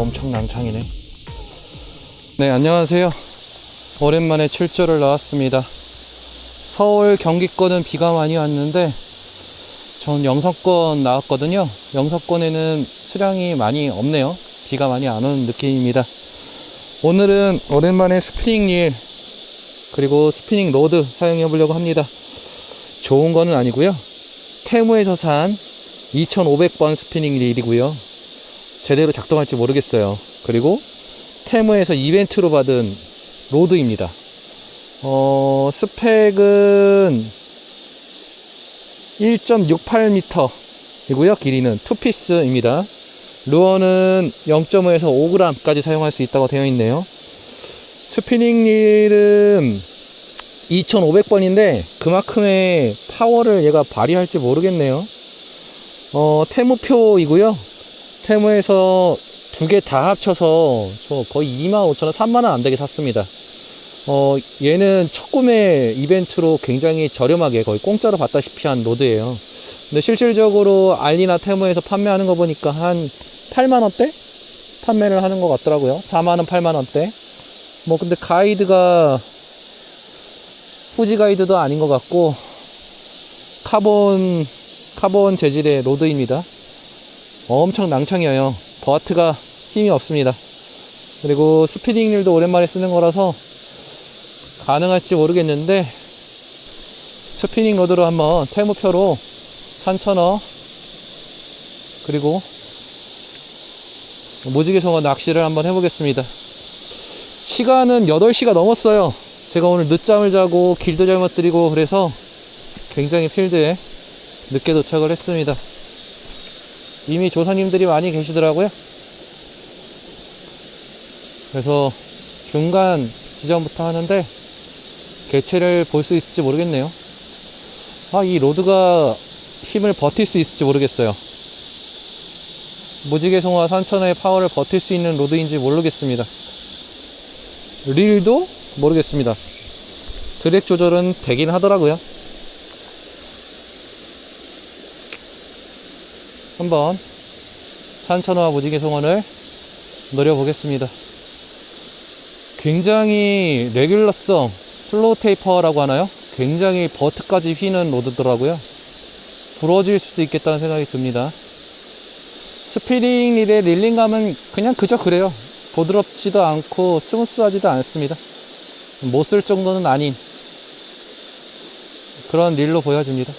엄청 난 창이네. 네, 안녕하세요. 오랜만에 출조를 나왔습니다. 서울 경기권은 비가 많이 왔는데 전 영서권 나왔거든요. 영서권에는 수량이 많이 없네요. 비가 많이 안 오는 느낌입니다. 오늘은 오랜만에 스피닝 릴 그리고 스피닝 로드 사용해 보려고 합니다. 좋은 거는 아니고요. 테무에서 산 2500번 스피닝 릴이고요. 제대로 작동할지 모르겠어요. 그리고 테무에서 이벤트로 받은 로드입니다. 어, 스펙은 1.68m 이고요. 길이는 투피스입니다. 루어는 0.5에서 5g까지 사용할 수 있다고 되어 있네요. 스피닝 릴은 2500번인데 그만큼의 파워를 얘가 발휘할지 모르겠네요. 어, 테무표이고요. 테무에서 두 개 다 합쳐서 저 거의 25,000원, 3만원 안 되게 샀습니다. 어, 얘는 첫 구매 이벤트로 굉장히 저렴하게 거의 공짜로 받다시피 한 로드예요. 근데 실질적으로 알리나 테무에서 판매하는 거 보니까 한 8만 원대? 판매를 하는 것 같더라고요. 4만 원, 8만 원대. 뭐 근데 가이드가 후지 가이드도 아닌 것 같고 카본 카본 재질의 로드입니다. 엄청 낭창이에요. 버트가 힘이 없습니다. 그리고 스피딩 릴도 오랜만에 쓰는 거라서 가능할지 모르겠는데 스피닝 로드로 한번 테무표로 3,000원 그리고 무지개송어 낚시를 한번 해보겠습니다. 시간은 8시가 넘었어요. 제가 오늘 늦잠을 자고 길도 잘못 드리고 그래서 굉장히 필드에 늦게 도착을 했습니다. 이미 조사님들이 많이 계시더라고요. 그래서 중간 지점부터 하는데 개체를 볼 수 있을지 모르겠네요. 아, 이 로드가 힘을 버틸 수 있을지 모르겠어요. 무지개송화 3000의 파워를 버틸 수 있는 로드인지 모르겠습니다. 릴도 모르겠습니다. 드랙 조절은 되긴 하더라고요. 한번 산천어와 무지개송어를 노려보겠습니다. 굉장히 레귤러성 슬로우 테이퍼라고 하나요? 굉장히 버트까지 휘는 로드더라고요. 부러질 수도 있겠다는 생각이 듭니다. 스피링 릴의 릴링감은 그냥 그저 그래요. 부드럽지도 않고 스무스하지도 않습니다. 못 쓸 정도는 아닌 그런 릴로 보여집니다.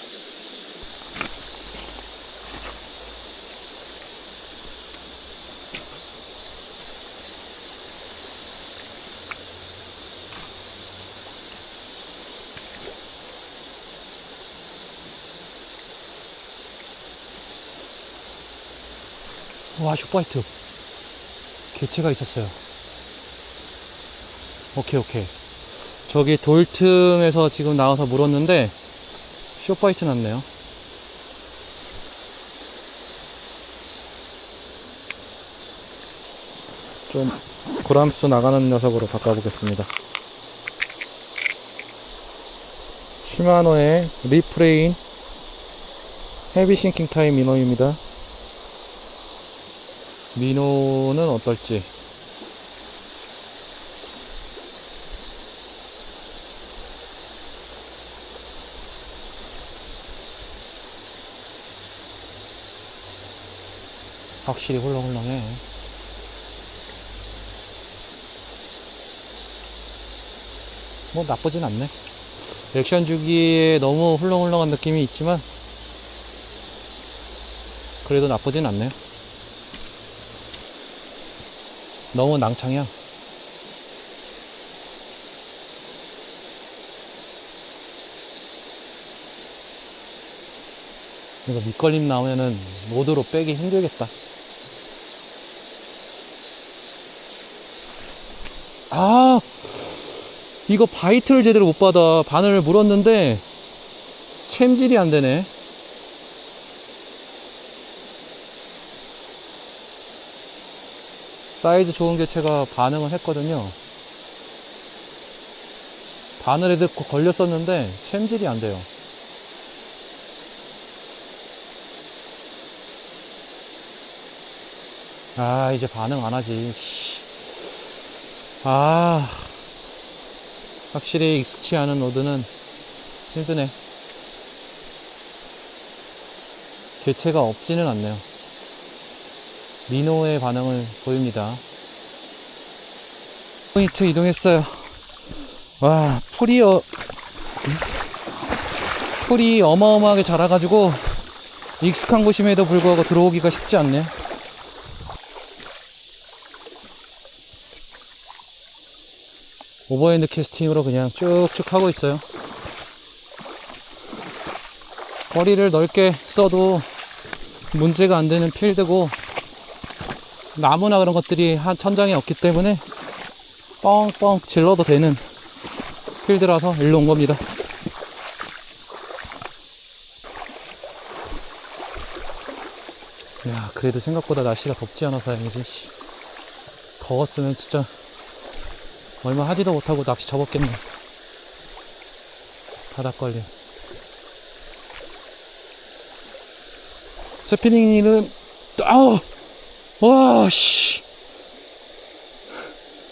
와, 쇼파이트. 개체가 있었어요. 오케이, 오케이. 저기 돌 틈에서 지금 나와서 물었는데, 쇼파이트 났네요. 좀, 그람수 나가는 녀석으로 바꿔보겠습니다. 시마노의 리프레인 헤비 싱킹 타임 미노입니다. 민호는 어떨지. 확실히 훌렁훌렁해. 뭐 나쁘진 않네. 액션 주기에 너무 훌렁훌렁한 느낌이 있지만 그래도 나쁘진 않네요 너무 낭창이야. 이거 밑걸림 나오면은 모드로 빼기 힘들겠다. 아, 이거 바이트를 제대로 못 받아. 바늘을 물었는데, 챔질이 안 되네. 사이즈 좋은 개체가 반응을 했거든요. 바늘에 듣고 걸렸었는데 챔질이 안 돼요. 아, 이제 반응 안 하지. 씨. 아, 확실히 익숙치 않은 로드는 힘드네. 개체가 없지는 않네요. 미노의 반응을 보입니다. 포인트 이동했어요. 와, 풀이, 어, 풀이 어마어마하게 자라가지고 익숙한 곳임에도 불구하고 들어오기가 쉽지 않네요. 오버핸드 캐스팅으로 그냥 쭉쭉 하고 있어요. 거리를 넓게 써도 문제가 안 되는 필드고 나무나 그런 것들이 한 천장에 없기 때문에 뻥뻥 질러도 되는 필드라서 일로 온 겁니다. 야, 그래도 생각보다 날씨가 덥지 않아서 다행이지. 씨. 더웠으면 진짜 얼마 하지도 못하고 낚시 접었겠네. 바닥 걸림. 스피닝은, 아우! 와, 씨.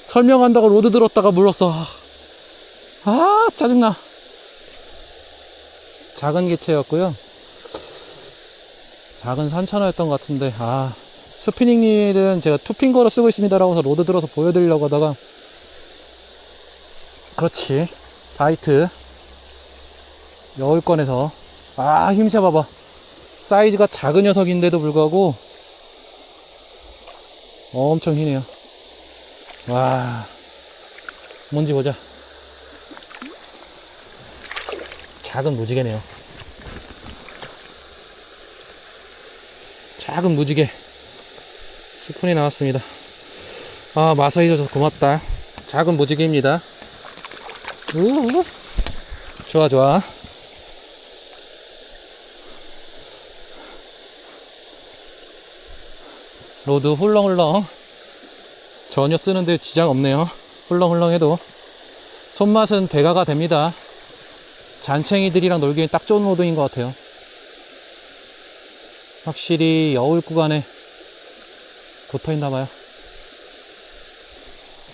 설명한다고 로드 들었다가 물렀어. 아, 짜증나. 작은 개체였고요. 작은 산천어였던 것 같은데, 아, 스피닝 릴은 제가 투핑거로 쓰고 있습니다라고 해서 로드 들어서 보여드리려고 하다가, 그렇지. 바이트. 여울권에서, 아, 힘세 봐봐. 사이즈가 작은 녀석인데도 불구하고, 엄청 희네요. 와, 뭔지 보자. 작은 무지개네요. 작은 무지개. 스푼이 나왔습니다. 아, 마사이 줘서 고맙다. 작은 무지개입니다. 우 좋아, 좋아. 로드 훌렁훌렁. 전혀 쓰는데 지장 없네요. 훌렁훌렁 해도. 손맛은 배가가 됩니다. 잔챙이들이랑 놀기엔 딱 좋은 로드인 것 같아요. 확실히 여울 구간에 붙어 있나 봐요.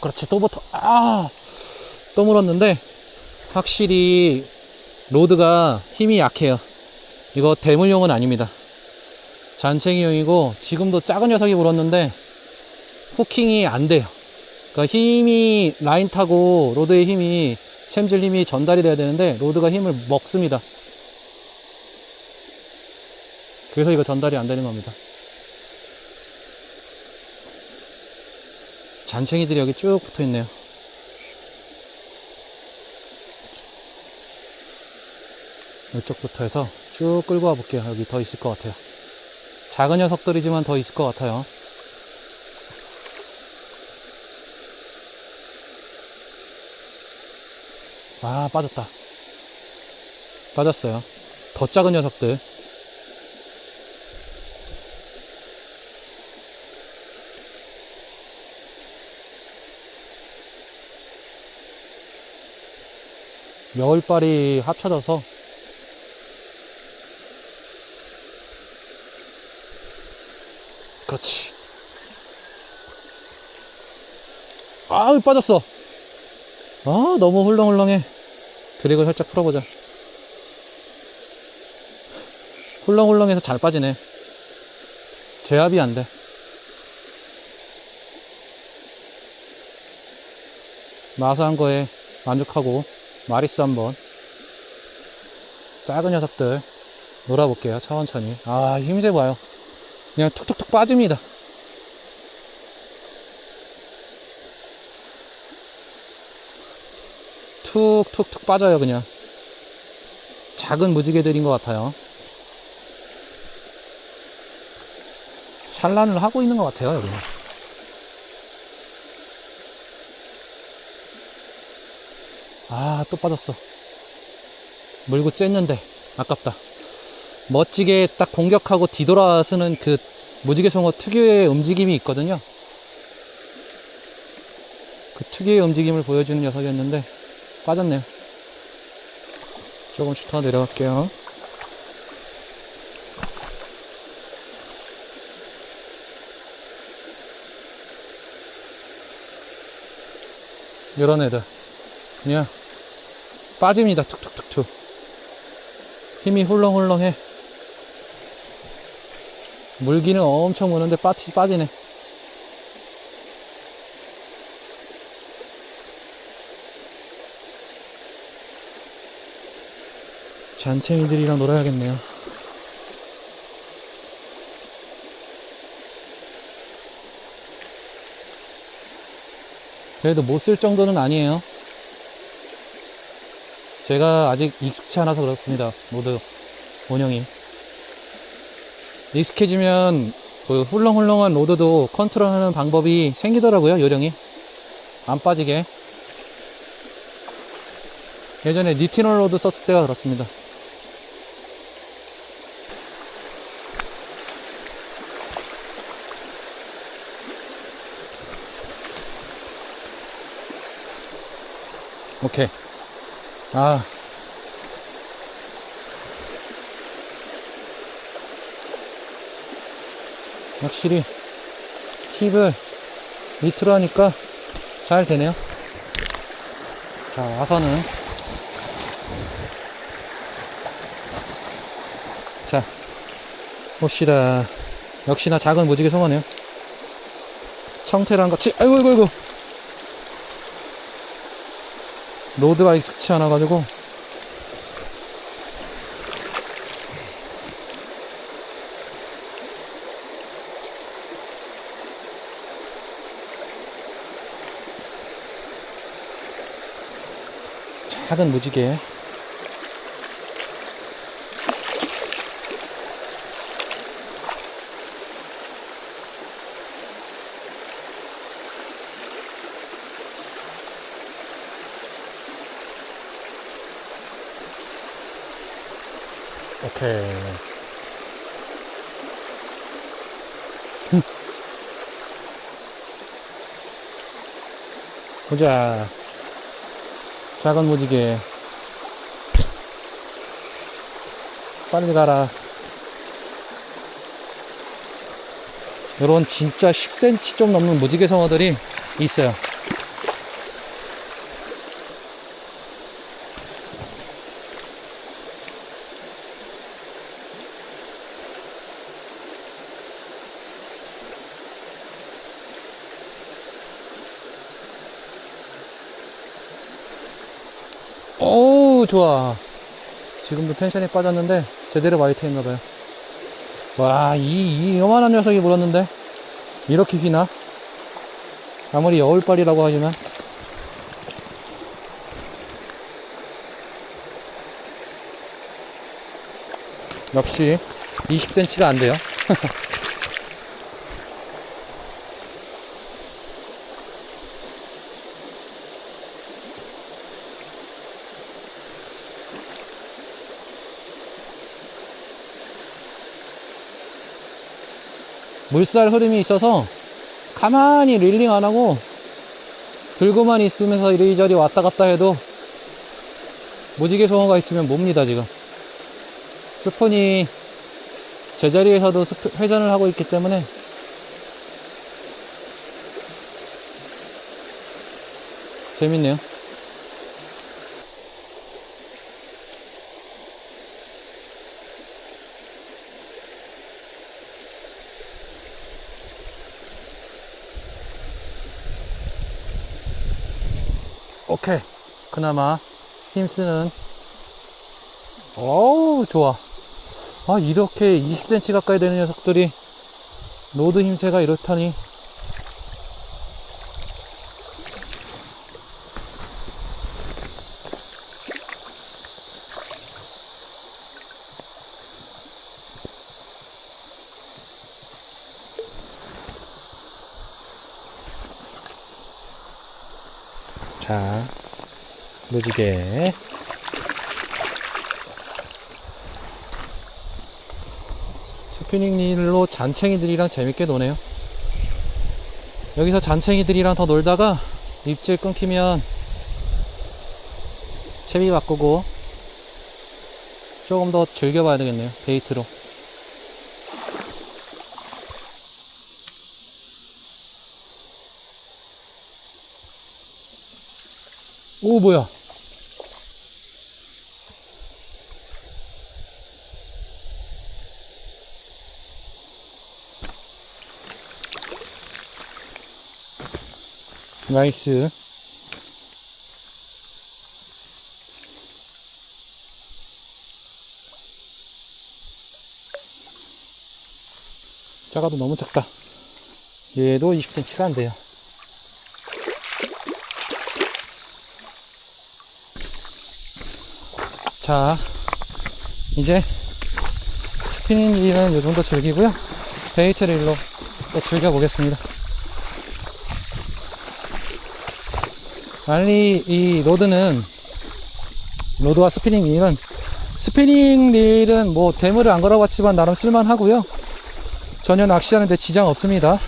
그렇지, 또 붙어. 아! 또 물었는데, 확실히 로드가 힘이 약해요. 이거 대물용은 아닙니다. 잔챙이용이고, 지금도 작은 녀석이 물었는데, 후킹이 안 돼요. 그러니까 힘이, 라인 타고, 로드의 힘이, 챔질 힘이 전달이 돼야 되는데, 로드가 힘을 먹습니다. 그래서 이거 전달이 안 되는 겁니다. 잔챙이들이 여기 쭉 붙어 있네요. 이쪽부터 해서 쭉 끌고 와 볼게요. 여기 더 있을 것 같아요. 작은 녀석들이지만 더 있을 것 같아요. 아, 빠졌다. 빠졌어요. 더 작은 녀석들. 여울발이 합쳐져서 그렇지 아우 빠졌어. 아 너무 훌렁훌렁해. 드랙을 살짝 풀어보자. 훌렁훌렁해서 잘 빠지네. 제압이 안돼. 마사한 거에 만족하고 마리스 한번. 작은 녀석들 놀아볼게요 천천히 아 힘세 봐요. 그냥 툭툭툭 빠집니다 툭툭툭 빠져요 그냥 작은 무지개들인 것 같아요 산란을 하고 있는 것 같아요 여기는 아, 또 빠졌어. 물고 쬐는데, 아깝다. 멋지게 딱 공격하고 뒤돌아 서는 그 무지개 송어 특유의 움직임이 있거든요. 그 특유의 움직임을 보여주는 녀석이었는데, 빠졌네요. 조금씩 더 내려갈게요. 이런 애들. 그냥 빠집니다. 툭툭툭툭. 힘이 훌렁훌렁해. 물기는 엄청 무는데 빠지, 빠지네. 잔챙이들이랑 놀아야겠네요. 그래도 못 쓸 정도는 아니에요. 제가 아직 익숙치 않아서 그렇습니다. 모두 운영이. 익숙해지면 그 훌렁훌렁한 로드도 컨트롤하는 방법이 생기더라고요. 요령이. 안 빠지게. 예전에 니티놀 로드 썼을 때가 그렇습니다. 오케이. 아. 확실히 팁을 밑으로 하니까 잘 되네요. 자, 와서는 자, 봅시다. 역시나 작은 무지개 송어네요. 청태랑 같이, 아이고, 아이고, 아이고. 로드가 익숙치 않아가지고. 작은 무지개. 오케이. 흠. 보자. 작은 무지개. 빨리 가라. 요런 진짜 10cm 좀 넘는 무지개 성어들이 있어요. 좋아. 지금도 텐션이 빠졌는데, 제대로 마이트 했나봐요. 와, 이, 이 요만한 녀석이 물었는데, 이렇게 휘나? 아무리 여울빨이라고 하지만. 역시, 20cm가 안 돼요. 물살 흐름이 있어서 가만히 릴링 안 하고 들고만 있으면서 이리저리 왔다 갔다 해도 무지개 송어가 있으면 몹니다 지금. 스푼이 제자리에서도 회전을 하고 있기 때문에 재밌네요 오케이. 그나마 힘쓰는. 어우, 좋아. 아, 이렇게 20cm 가까이 되는 녀석들이 로드 힘새가 이렇다니. 자, 무지개. 스피닝 릴로 잔챙이들이랑 재밌게 노네요. 여기서 잔챙이들이랑 더 놀다가 입질 끊기면 채비 바꾸고 조금 더 즐겨봐야 되겠네요. 데이트로. 오, 뭐야. 나이스. 작아도 너무 작다. 얘도 20cm가 안 돼요. 자, 이제 스피닝기는 이 정도 즐기고요. 베이트를 일로 또 즐겨보겠습니다. 알리 이 로드는 로드와 스피닝 릴은 스피닝 릴은 뭐 대물을 안 걸어봤지만 나름 쓸만하고요. 전혀 낚시하는데 지장 없습니다.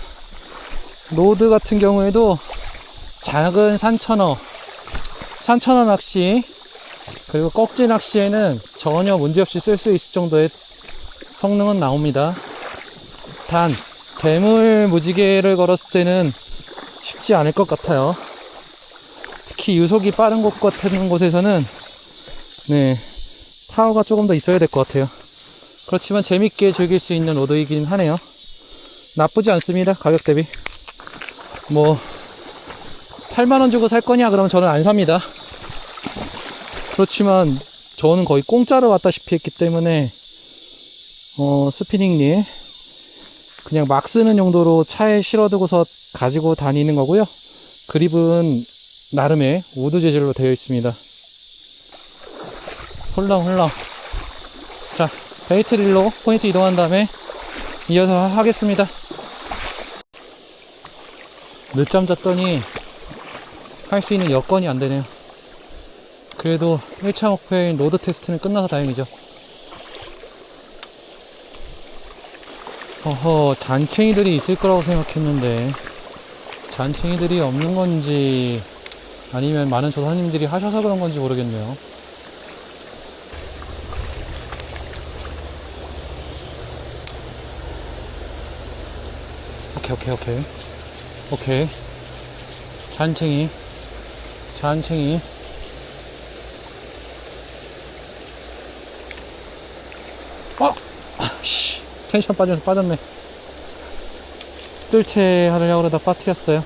로드 같은 경우에도 작은 산천어, 산천어 낚시 그리고 꺽지 낚시에는 전혀 문제없이 쓸 수 있을 정도의 성능은 나옵니다. 단 대물 무지개를 걸었을 때는 쉽지 않을 것 같아요. 특히 유속이 빠른 곳 같은 곳에서는 네 파워가 조금 더 있어야 될 것 같아요. 그렇지만 재밌게 즐길 수 있는 로드이긴 하네요. 나쁘지 않습니다. 가격 대비. 뭐 8만원 주고 살 거냐 그러면 저는 안 삽니다. 그렇지만 저는 거의 공짜로 왔다시피 했기 때문에 어, 스피닝리 그냥 막 쓰는 용도로 차에 실어두고서 가지고 다니는 거고요. 그립은 나름의 우드 재질로 되어 있습니다. 홀렁홀렁. 자, 베이트 릴로 포인트 이동한 다음에 이어서 하겠습니다. 늦잠 잤더니 할 수 있는 여건이 안 되네요. 그래도 1차 목표인 로드 테스트는 끝나서 다행이죠. 어허, 잔챙이들이 있을 거라고 생각했는데, 잔챙이들이 없는 건지, 아니면 많은 조사님들이 하셔서 그런 건지 모르겠네요. 오케이, 오케이, 오케이. 오케이. 잔챙이. 잔챙이. 어! 씨. 텐션 빠져서 빠졌네. 뜰채 하려고 그러다 빠뜨렸어요.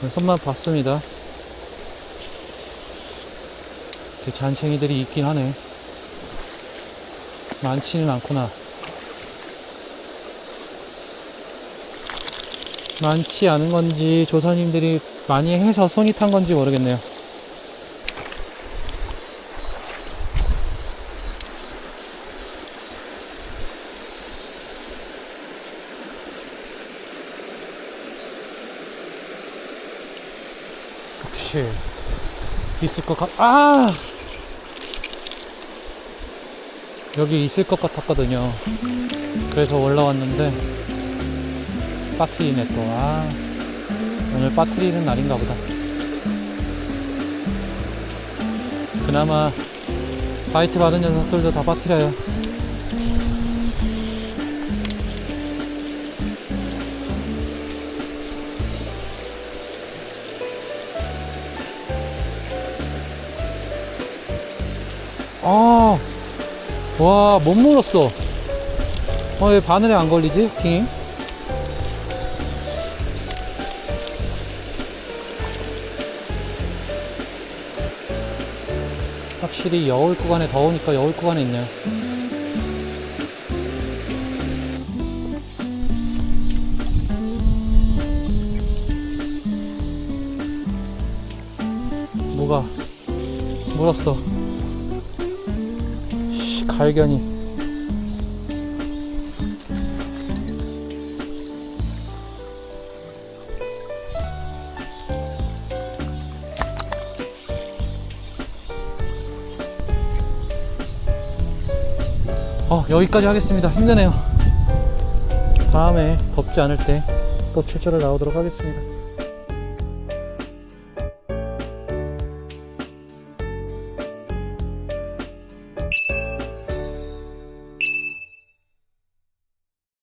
네, 손만 봤습니다. 이렇게 잔챙이들이 있긴 하네. 많지는 않구나. 많지 않은 건지 조사님들이 많이 해서 손이 탄 건지 모르겠네요. 있을 것 같, 아! 여기 있을 것 같았거든요. 그래서 올라왔는데, 빠트리네 또. 아, 오늘 빠트리는 날인가 보다. 그나마 바이트 받은 녀석들도 다 빠트려요. 아, 와, 못 물었어. 어, 왜 바늘에 안 걸리지? 킹이? 확실히 여울 구간에 더우니까 여울 구간에 있네요. 뭐가 물었어. 씨, 갈견이. 어, 여기까지 하겠습니다. 힘드네요. 다음에 덥지 않을 때 또 출조를 나오도록 하겠습니다.